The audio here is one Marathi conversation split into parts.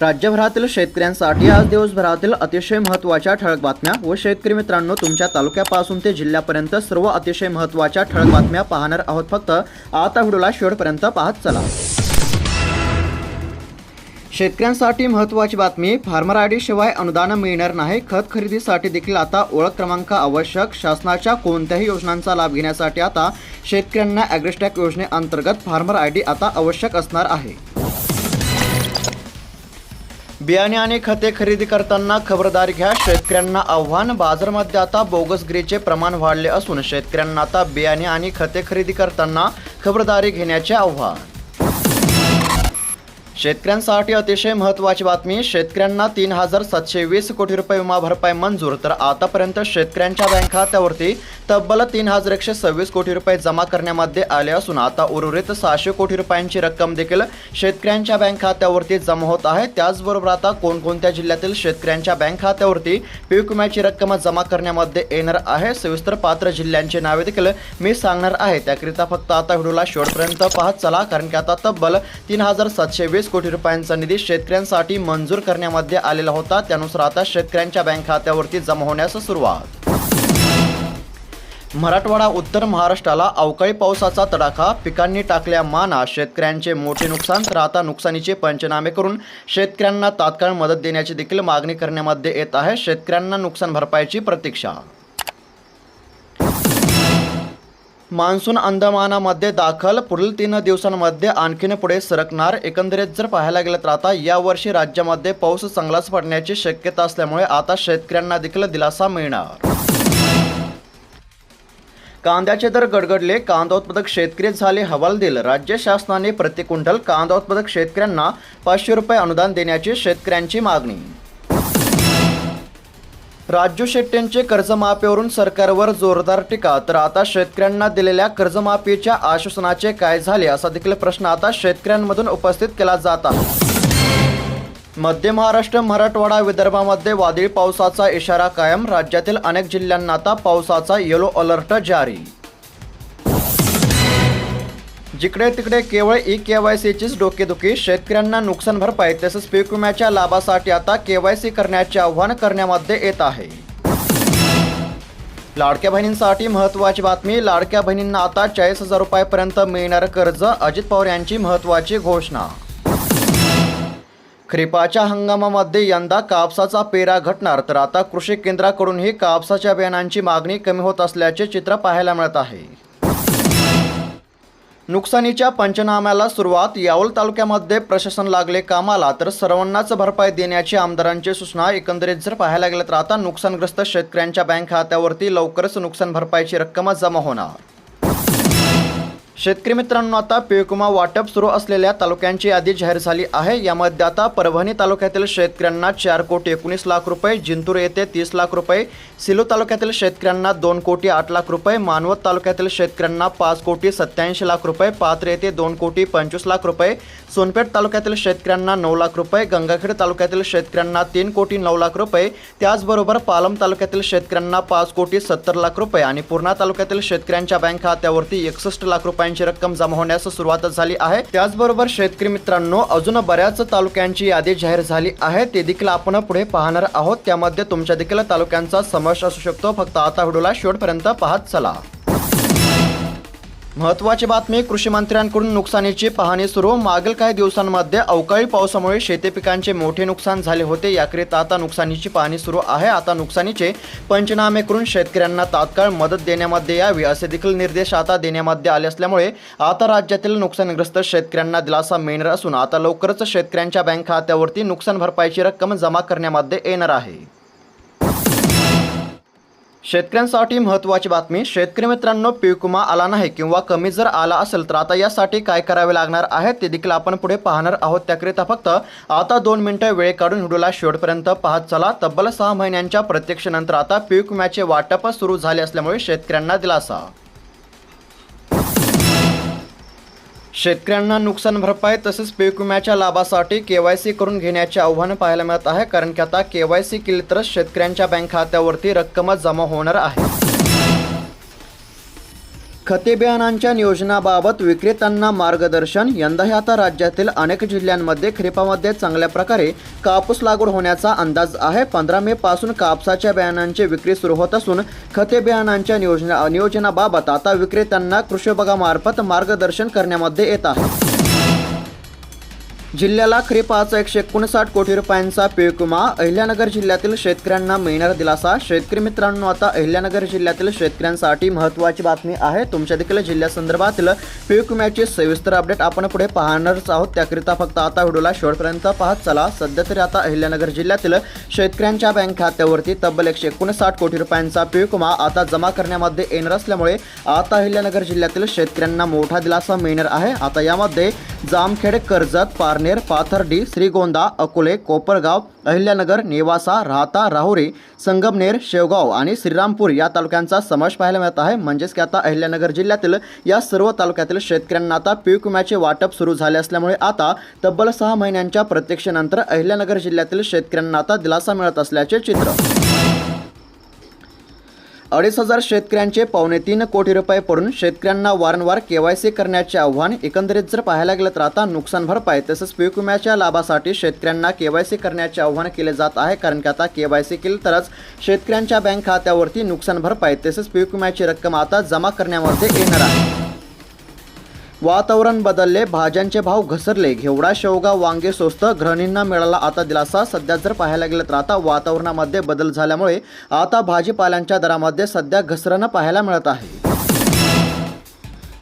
राज्यभरातील शेतकऱ्यांसाठी आज दिवसभरातील अतिशय महत्त्वाच्या ठळक बातम्या व शेतकरी मित्रांनो तुमच्या तालुक्यापासून ते जिल्ह्यापर्यंत सर्व अतिशय महत्त्वाच्या ठळक बातम्या पाहणार आहोत. फक्त आता व्हिडिओला शेवटपर्यंत पाहत चला. शेतकऱ्यांसाठी महत्त्वाची बातमी फार्मर आय डी शिवाय अनुदान मिळणार नाही. खत खरेदीसाठी देखील आता ओळख क्रमांक आवश्यक. शासनाच्या कोणत्याही योजनांचा लाभ घेण्यासाठी आता शेतकऱ्यांना ॲग्रिस्टॅक योजनेअंतर्गत फार्मर आय डी आता आवश्यक असणार आहे. बियाणे आणि खते खरेदी करताना खबरदारी घ्या. शेतकऱ्यांना आव्हान बाजारामध्ये आता बोगसगिरीचे प्रमाण वाढले असून शेतकऱ्यांना आता बियाणे आणि खते खरेदी करताना खबरदारी घेण्याचे आव्हान. शेतकऱ्यांसाठी अतिशय महत्त्वाची बातमी शेतकऱ्यांना तीन हजार सातशे वीस कोटी रुपये विमा भरपाई मंजूर. तर आतापर्यंत शेतकऱ्यांच्या बँक खात्यावरती तब्बल तीन हजार एकशे सव्वीस कोटी रुपये जमा करण्यामध्ये आले असून आता उर्वरित सहाशे कोटी रुपयांची रक्कम देखील शेतकऱ्यांच्या बँक खात्यावरती जमा होत आहे. त्याचबरोबर आता कोणकोणत्या जिल्ह्यातील शेतकऱ्यांच्या बँक खात्यावरती पीक विम्याची रक्कम जमा करण्यामध्ये येणार आहे सविस्तर पात्र जिल्ह्यांची नावे देखील मी सांगणार आहे. त्याकरिता फक्त आता व्हिडिओला शेवटपर्यंत पाहत चला कारण की आता तब्बल तीन हजार सातशे वीस कोटी रुपयांचा निधी शेतकऱ्यांसाठी मंजूर करण्यामध्ये आलेला होता. त्यानुसार आता शेतकऱ्यांच्या बँक खात्यावरती जमा होण्यास सुरुवात. मराठवाडा उत्तर महाराष्ट्राला अवकाळी पावसाचा तडाखा पिकांनी टाकल्या माना शेतकऱ्यांचे मोठे नुकसान तर आता नुकसानीचे पंचनामे करून शेतकऱ्यांना तात्काळ मदत देण्याची देखील मागणी करण्यामध्ये येत आहे. शेतकऱ्यांना नुकसान भरपाईची प्रतीक्षा मान्सून अंदमानामध्ये दाखल. पुढील तीन दिवसांमध्ये आणखीन पुढे सरकणार. एकंदरीत जर पाहायला गेलं तर आता यावर्षी राज्यामध्ये पाऊस चांगलाच पडण्याची शक्यता असल्यामुळे आता शेतकऱ्यांना देखील दिलासा मिळणार. कांद्याचे दर गडगडले. कांदा उत्पादक शेतकरी झाले हवालदिल. राज्य शासनाने प्रति क्विंटल कांदा उत्पादक शेतकऱ्यांना पाचशे रुपये अनुदान देण्याची शेतकऱ्यांची मागणी. राजू शेट्टींचे कर्जमाफीवरून सरकारवर जोरदार टीका. तर आता शेतकऱ्यांना दिलेल्या कर्जमाफीच्या आश्वासनाचे काय झाले असा देखील प्रश्न आता शेतकऱ्यांमधून उपस्थित केला जात आहे. मध्य महाराष्ट्र मराठवाडा विदर्भामध्ये वादळी पावसाचा इशारा कायम. राज्यातील अनेक जिल्ह्यांना आता पावसाचा येलो अलर्ट जारी. जिकडे तिकडे केवळ ई के वाय सीचीच डोकेदुखी शेतकऱ्यांना नुकसान भरपाई तसेच पीक विम्याच्या लाभासाठी आता के वाय सी करण्याचे आव्हान करण्यामध्ये येत आहे. लाडक्या बहिणींसाठी महत्त्वाची बातमी लाडक्या बहिणींना आता चाळीस हजार रुपयापर्यंत मिळणार कर्ज अजित पवार यांची महत्त्वाची घोषणा. खरीपाच्या हंगामामध्ये यंदा कापसाचा पेरा घटणार तर आता कृषी केंद्राकडूनही कापसाच्या बियाणांची मागणी कमी होत असल्याचे चित्र पाहायला मिळत आहे. नुकसानीच्या पंचनाम्याला सुरुवात. यावल तालुक्यामध्ये प्रशासन लागले कामाला तर सर्वांनाच भरपाई देण्याची आमदारांची सूचना. एकंदरीत जर पाहायला गेलं तर आता नुकसानग्रस्त शेतकऱ्यांच्या बँक खात्यावरती लवकरच नुकसान भरपाईची रक्कम जमा होणार. शेतकरी मित्रांनो आता पीक वाटप सुरू असलेल्या तालुक्यांची यादी जाहीर झाली आहे. यामध्ये आता परभणी तालुक्यातील शेतकऱ्यांना चार कोटी एकोणीस लाख रुपये जिंतूर येथे तीस लाख रुपये सिलू तालुक्यातील शेतकऱ्यांना दोन कोटी आठ लाख रुपये मानवत तालुक्यातील शेतकऱ्यांना पाच कोटी सत्याऐंशी लाख रुपये पात्र येथे दोन कोटी पंचवीस लाख रुपये सोनपेठ तालुक्यातील शेतकऱ्यांना नऊ लाख रुपये गंगाखेड तालुक्यातील शेतकऱ्यांना तीन कोटी नऊ लाख रुपये त्याचबरोबर पालम तालुक्यातील शेतकऱ्यांना पाच कोटी सत्तर लाख रुपये आणि पूर्णा तालुक्यातील शेतकऱ्यांच्या बँक खात्यावरती एकसष्ट लाख रुपये रुपयांची रक्कम जमा होण्यास सुरुवात झाली आहे. त्याचबरोबर शेतकरी मित्रांनो अजून बऱ्याच तालुक्यांची यादी जाहीर झाली आहे. ते देखील आपण पुढे पाहणार आहोत. त्यामध्ये तुमच्या देखील तालुक्यांचा समावेश असू शकतो. फक्त आता व्हिडिओला शेवटपर्यंत पाहत चला. महत्त्वाची बातमी कृषी मंत्र्यांकडून नुकसानीची पाहणी सुरू. मागील काही दिवसांमध्ये अवकाळी पावसामुळे शेती पिकांचे मोठे नुकसान झाले होते. याकरिता आता नुकसानीची पाहणी सुरू आहे. आता नुकसानीचे पंचनामे करून शेतकऱ्यांना तात्काळ मदत देण्यामध्ये यावी असे देखील निर्देश आता देण्यामध्ये आले असल्यामुळे आता राज्यातील नुकसानग्रस्त शेतकऱ्यांना दिलासा मिळणार असून आता लवकरच शेतकऱ्यांच्या बँक खात्यावरती नुकसान भरपाईची रक्कम जमा करण्यामध्ये येणार आहे. शेतकऱ्यांसाठी महत्त्वाची बातमी शेतकरी मित्रांनो पीक विमा आला नाही किंवा कमी जर आला असेल तर आता यासाठी काय करावे लागणार आहे ते देखील आपण पुढे पाहणार आहोत. त्याकरिता फक्त आता दोन मिनिटं वेळ काढून व्हिडिओला शेवटपर्यंत पाहत चला. तब्बल सहा महिन्यांच्या प्रत्यक्षनंतर आता पीक विम्याचे वाटप सुरू झाले असल्यामुळे शेतकऱ्यांना दिलासा. शेतकऱ्यांना नुकसान भरपाई तसेच पीक विम्याच्या लाभासाठी केवायसी करून घेण्याचे आव्हान पाहायला मिळत आहे कारण की आता केवायसी केली तरच शेतकऱ्यांच्या बँक खात्यावरती रक्कम जमा होणार आहे. खते बियाणांच्या नियोजनाबाबत विक्रेत्यांना मार्गदर्शन. यंदाही आता राज्यातील अनेक जिल्ह्यांमध्ये खरीपामध्ये चांगल्या प्रकारे कापूस लागवड होण्याचा अंदाज आहे. पंधरा मे पासून कापसाच्या बियाणांची विक्री सुरू होत असून खते बियाणांच्या नियोजना नियोजनाबाबत आता विक्रेत्यांना कृषी विभागामार्फत मार्गदर्शन करण्यामध्ये येत आहे. जिल्ह्याला खरीपाचा एकशे एकोणसाठ कोटी रुपयांचा पीक अहिल्यानगर जिल्ह्यातील शेतकऱ्यांना मिळणार दिलासा. शेतकरी मित्रांनो आता अहिल्यानगर जिल्ह्यातील शेतकऱ्यांसाठी महत्त्वाची बातमी आहे. तुमच्या देखील जिल्ह्यासंदर्भातील पीक विम्याची सविस्तर अपडेट आपण पुढे पाहणारच आहोत. त्याकरिता फक्त आता व्हिडिओला शेवटपर्यंत पाहत चला. सध्या तरी आता अहिल्यानगर जिल्ह्यातील शेतकऱ्यांच्या बँक खात्यावरती तब्बल एकशे एकोणसाठ कोटी रुपयांचा पीक आता जमा करण्यामध्ये येणार असल्यामुळे आता अहिल्यानगर जिल्ह्यातील शेतकऱ्यांना मोठा दिलासा मिळणार आहे. आता यामध्ये जामखेड कर्जत पारनेर पाथर्डी श्रीगोंदा अकोले कोपरगाव अहिल्यानगर नेवासा राहता राहुरी संगमनेर शेवगाव आणि श्रीरामपूर या तालुक्यांचा समावेश पाहायला मिळत आहे. म्हणजेच की आता अहिल्यानगर जिल्ह्यातील या सर्व तालुक्यातील शेतकऱ्यांना आता पीक विम्याचे वाटप सुरू झाले असल्यामुळे आता तब्बल सहा महिन्यांच्या प्रत्यक्षेनंतर अहिल्यानगर जिल्ह्यातील शेतकऱ्यांना आता दिलासा मिळत असल्याचे चित्र अडीच हजार शेतकऱ्यांचे पावणे तीन कोटी रुपये पडून शेतकऱ्यांना वारंवार के वाय सी करण्याचे आव्हान एकंदरीत जर पाहायला गेलं तर आता नुकसान भरपाई तसंच पीक विम्याच्या लाभासाठी शेतकऱ्यांना के वाय सी करण्याचे आव्हान केले जात आहे कारण की आता के वाय सी केली तरच शेतकऱ्यांच्या बँक खात्यावरती नुकसान भरपाई तसेच पीक विम्याची रक्कम आता जमा करण्यामध्ये येणार आहे. वातावरण बदलले भाज्यांचे भाव घसरले घेवडा शेवगा वांगे स्वस्त ग्रहणींना मिळाला आता दिलासा. सध्या जर पाहायला गेलं तर आता वातावरणामध्ये बदल झाल्यामुळे आता भाजीपाल्यांच्या दरामध्ये सध्या घसरण पाहायला मिळत आहे.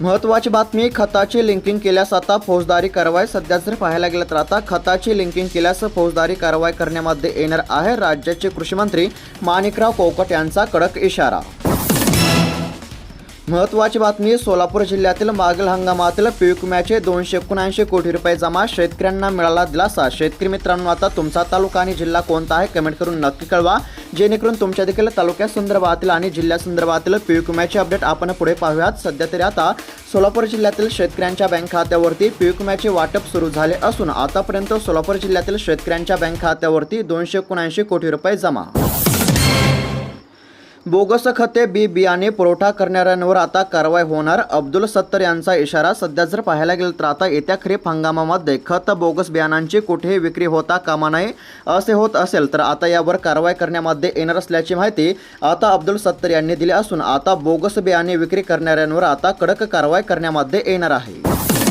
महत्त्वाची बातमी खताची लिंकिंग केल्यास आता फौजदारी कारवाई. सध्या जर पाहायला गेलं तर आता खताची लिंकिंग केल्यास फौजदारी कारवाई करण्यामध्ये येणार आहे राज्याचे कृषी मंत्री माणिकराव कोकट यांचा कडक इशारा. महत्त्वाची बातमी सोलापूर जिल्ह्यातील मागील हंगामातील पीक विम्याचे दोनशे एकोणऐंशी कोटी रुपये जमा शेतकऱ्यांना मिळाला दिलासा. शेतकरी मित्रांनो आता तुमचा तालुका आणि जिल्हा कोणता आहे कमेंट करून नक्की कळवा. जेणेकरून तुमच्या देखील तालुक्यासंदर्भातील आणि जिल्ह्यासंदर्भातील पीक विम्याचे अपडेट आपण पुढे पाहूयात. सध्या तरी आता सोलापूर जिल्ह्यातील शेतकऱ्यांच्या बँक खात्यावरती पीक विम्याचे वाटप सुरू झाले असून आतापर्यंत सोलापूर जिल्ह्यातील शेतकऱ्यांच्या बँक खात्यावरती दोनशे एकोणऐंशी कोटी रुपये जमा. बोगस खते बी बियाणे पुरवठा करणाऱ्यांवर आता कारवाई होणार. अब्दुल सत्तर यांचा इशारा सध्या जर पाहायला गेलं तर आता येत्या खरीप हंगामामध्ये खत बोगस बियाणांची कुठेही विक्री होता कामा नये असे होत असेल तर आता यावर कारवाई करण्यामध्ये येणार असल्याची माहिती आता अब्दुल सत्तर यांनी दिली असून आता बोगस बियाणे विक्री करणाऱ्यांवर आता कडक कारवाई करण्यामध्ये येणार आहे.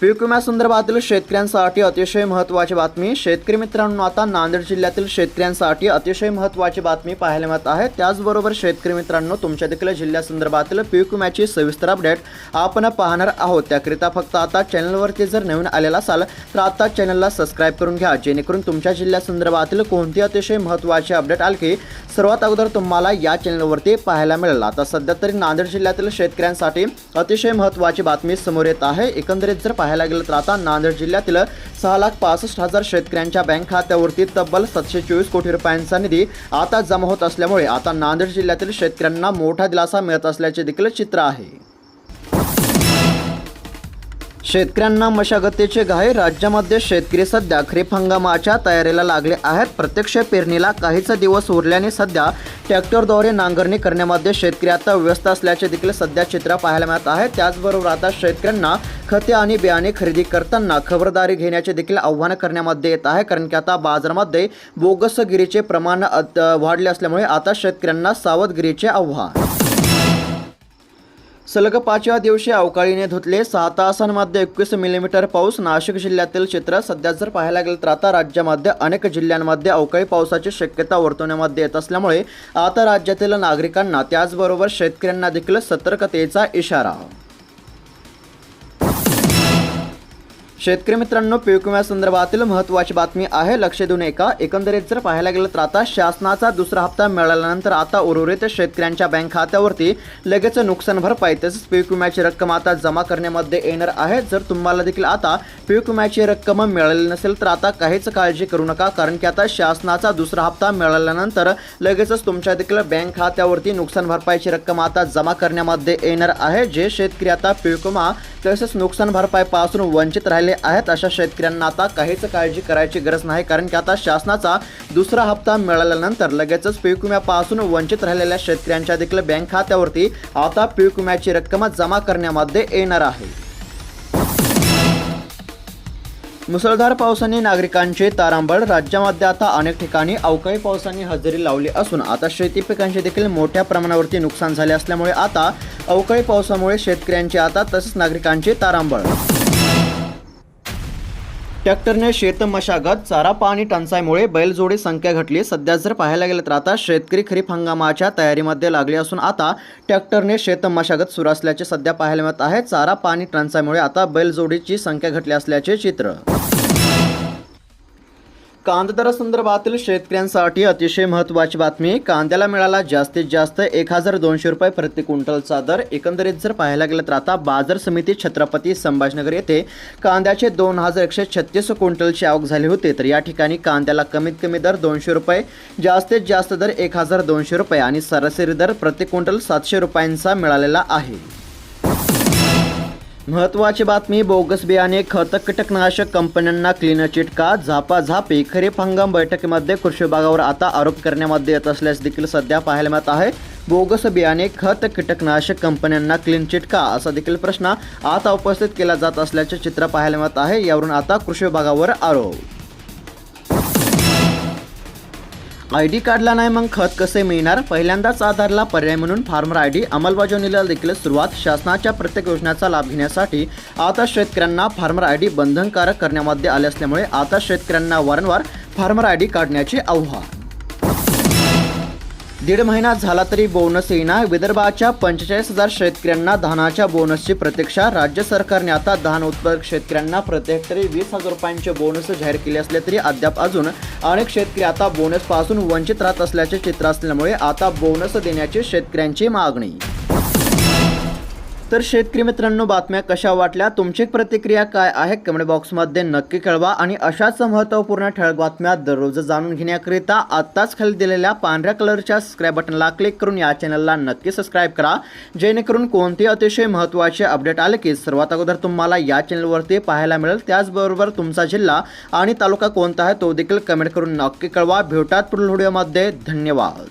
पीक विम्यासंदर्भातील शेतकऱ्यांसाठी अतिशय महत्त्वाची बातमी. शेतकरी मित्रांनो आता नांदेड जिल्ह्यातील शेतकऱ्यांसाठी अतिशय महत्त्वाची बातमी पाहायला मिळत आहे. त्याचबरोबर शेतकरी मित्रांनो तुमच्या देखील जिल्ह्यासंदर्भातील पीक विम्याची सविस्तर अपडेट आपण पाहणार आहोत. त्याकरिता फक्त आता चॅनलवरती जर नवीन आलेला असाल तर आता चॅनलला सबस्क्राईब करून घ्या. जेणेकरून तुमच्या जिल्ह्यासंदर्भातील कोणती अतिशय महत्त्वाची अपडेट आली की सर्वात अगोदर तुम्हाला या चॅनलवरती पाहायला मिळेल. आता सध्या तरी नांदेड जिल्ह्यातील शेतकऱ्यांसाठी अतिशय महत्त्वाची बातमी समोर येत आहे. एकंदरीत जर पाहायला गेलं तर आता नांदेड जिल्ह्यातील सहा लाख पासष्ट हजार शेतकऱ्यांच्या बँक खात्यावरती तब्बल सातशे चोवीस कोटी रुपयांचा निधी आता जमा होत असल्यामुळे आता नांदेड जिल्ह्यातील शेतकऱ्यांना मोठा दिलासा मिळत असल्याचे देखील चित्र आहे. शेतकऱ्यांना मशागतीचे घाई राज्यामध्ये शेतकरी सध्या खरीप हंगामाच्या तयारीला लागले आहेत. प्रत्यक्ष पेरणीला काहीच दिवस उरल्याने सध्या ट्रॅक्टरद्वारे नांगरणी करण्यामध्ये शेतकरी आता व्यस्त असल्याचे देखील सध्या चित्र पाहायला मिळत आहे. त्याचबरोबर आता शेतकऱ्यांना खते आणि बियाणे खरेदी करताना खबरदारी घेण्याचे देखील आव्हान करण्यामध्ये येत आहे. कारण की आता बाजारामध्ये बोगसगिरीचे प्रमाण वाढले असल्यामुळे आता शेतकऱ्यांना सावधगिरीचे आव्हान सलग पाचव्या दिवशी अवकाळीने धुतले सहा तासांमध्ये एकवीस मिलीमीटर पाऊस नाशिक जिल्ह्यातील चित्र सध्या जर पाहायला गेलं तर आता राज्यामध्ये अनेक जिल्ह्यांमध्ये अवकाळी पावसाची शक्यता वर्तवण्यामध्ये येत असल्यामुळे आता राज्यातील नागरिकांना त्याचबरोबर शेतकऱ्यांना देखील सतर्कतेचा इशारा. शेतकरी मित्रांनो पीक विम्यासंदर्भातील महत्त्वाची बातमी आहे. लक्ष देऊन एका एकंदरीत जर पाहायला गेलं तर आता शासनाचा दुसरा हप्ता मिळाल्यानंतर आता उर्वरित शेतकऱ्यांच्या बँक खात्यावरती लगेच नुकसान भरपाई तसेच पीक विम्याची रक्कम आता जमा करण्यामध्ये येणार आहे. जर तुम्हाला देखील आता पीक विम्याची रक्कम मिळाली नसेल तर आता काहीच काळजी करू नका. कारण की आता शासनाचा दुसरा हप्ता मिळाल्यानंतर लगेचच तुमच्या देखील बँक खात्यावरती नुकसान भरपाईची रक्कम आता जमा करण्यामध्ये येणार आहे. जे शेतकरी आता पीक विमा तसेच नुकसान भरपाईपासून वंचित राहिले झालेले आहेत अशा शेतकऱ्यांना आता काहीच काळजी करायची गरज नाही कारण की आता शासनाचा दुसरा हप्ता मिळाल्यानंतर लगेचच पीक विम्यापासून वंचित राहिलेल्या शेतकऱ्यांच्या देखील बँक खात्यावरती आता पीक विम्याची रक्कम जमा करण्यामध्ये येणार आहे. मुसळधार पावसाने नागरिकांचे तारांबळ राज्यामध्ये आता अनेक ठिकाणी अवकाळी पावसाने हजेरी लावली असून आता शेती पिकांचे देखील मोठ्या प्रमाणावरती नुकसान झाले असल्यामुळे आता अवकाळी पावसामुळे शेतकऱ्यांचे आता तसेच नागरिकांचे तारांबळ. ट्रॅक्टरने शेत मशागत चारा पाणी टंचाईमुळे बैलजोडी संख्या घटली. सध्या जर पाहायला गेलं तर आता शेतकरी खरीप हंगामाच्या तयारीमध्ये लागले असून आता ट्रॅक्टरने शेत मशागत सुरू असल्याचे सध्या पाहायला मिळत आहे. चारा पाणी टंचाईमुळे आता बैलजोडीची संख्या घटली असल्याचे चित्र. कांदा दरासंदर्भातील शेतकऱ्यांसाठी अतिशय महत्त्वाची बातमी कांद्याला मिळाला जास्तीत जास्त एक हजार दोनशे रुपये प्रति क्विंटलचा दर. एकंदरीत जर पाहायला गेलं तर आता बाजार समिती छत्रपती संभाजीनगर येथे कांद्याचे दोन हजार एकशे छत्तीस क्विंटलची आवक झाली होती. तर या ठिकाणी कांद्याला कमीत कमी दर दोनशे रुपये जास्तीत जास्त दर एक हजार दोनशे रुपये आणि सरासरी दर प्रति क्विंटल सातशे रुपयांचा मिळालेला आहे. महत्त्वाची बातमी बोगस बियाणे खत कीटकनाशक कंपन्यांना क्लीन चिटका झापाझापी खरीप हंगाम बैठकीमध्ये कृषी विभागावर आता आरोप करण्यामध्ये येत असल्यास देखील सध्या पाहायला मिळत आहे. बोगस बियाणे खत कीटकनाशक कंपन्यांना क्लीन चिटका असा देखील प्रश्न आता उपस्थित केला जात असल्याचे चित्र पाहायला मिळत आहे. यावरून आता कृषी विभागावर आरोप. आय डी कार्डला नाही मग खत कसे मिळणार? पहिल्यांदाच आधारला पर्याय म्हणून फार्मर आय डी अंमलबजावणीला देखील सुरुवात. शासनाच्या प्रत्येक योजनेचा लाभ घेण्यासाठी आता शेतकऱ्यांना फार्मर आय डी बंधनकारक करण्यामध्ये आले असल्यामुळे आता शेतकऱ्यांना वारंवार फार्मर आय डी काढण्याचे आव्हान. दीड महिना झाला तरी बोनस येईना. विदर्भाच्या पंचेचाळीस हजार शेतकऱ्यांना धानाच्या बोनसची प्रतीक्षा. राज्य सरकारने आता धान उत्पादक शेतकऱ्यांना प्रत्येकतरी वीस हजार रुपयांचे बोनस जाहीर केले असले तरी अद्याप अजून अनेक शेतकरी आता बोनसपासून वंचित राहत असल्याचे चित्र असल्यामुळे आता बोनस देण्याची शेतकऱ्यांची मागणी. तर शेतकरी मित्रांनो बातम्या कशा वाटल्या? तुमची प्रतिक्रिया काय आहे? कमेंट बॉक्समध्ये नक्की कळवा आणि अशाच महत्त्वपूर्ण ठळक बातम्या दररोज जाणून घेण्याकरिता आत्ताच खाली दिलेल्या पांढऱ्या कलरच्या सबस्क्राईब बटनला क्लिक करून या चॅनलला नक्की सबस्क्राईब करा. जेणेकरून कोणतेही अतिशय महत्त्वाचे अपडेट आले की सर्वात अगोदर तुम्हाला या चॅनलवरती पाहायला मिळेल. त्याचबरोबर तुमचा जिल्हा आणि तालुका कोणता आहे तो देखील कमेंट करून नक्की कळवा. भेटात पुढील व्हिडिओमध्ये धन्यवाद.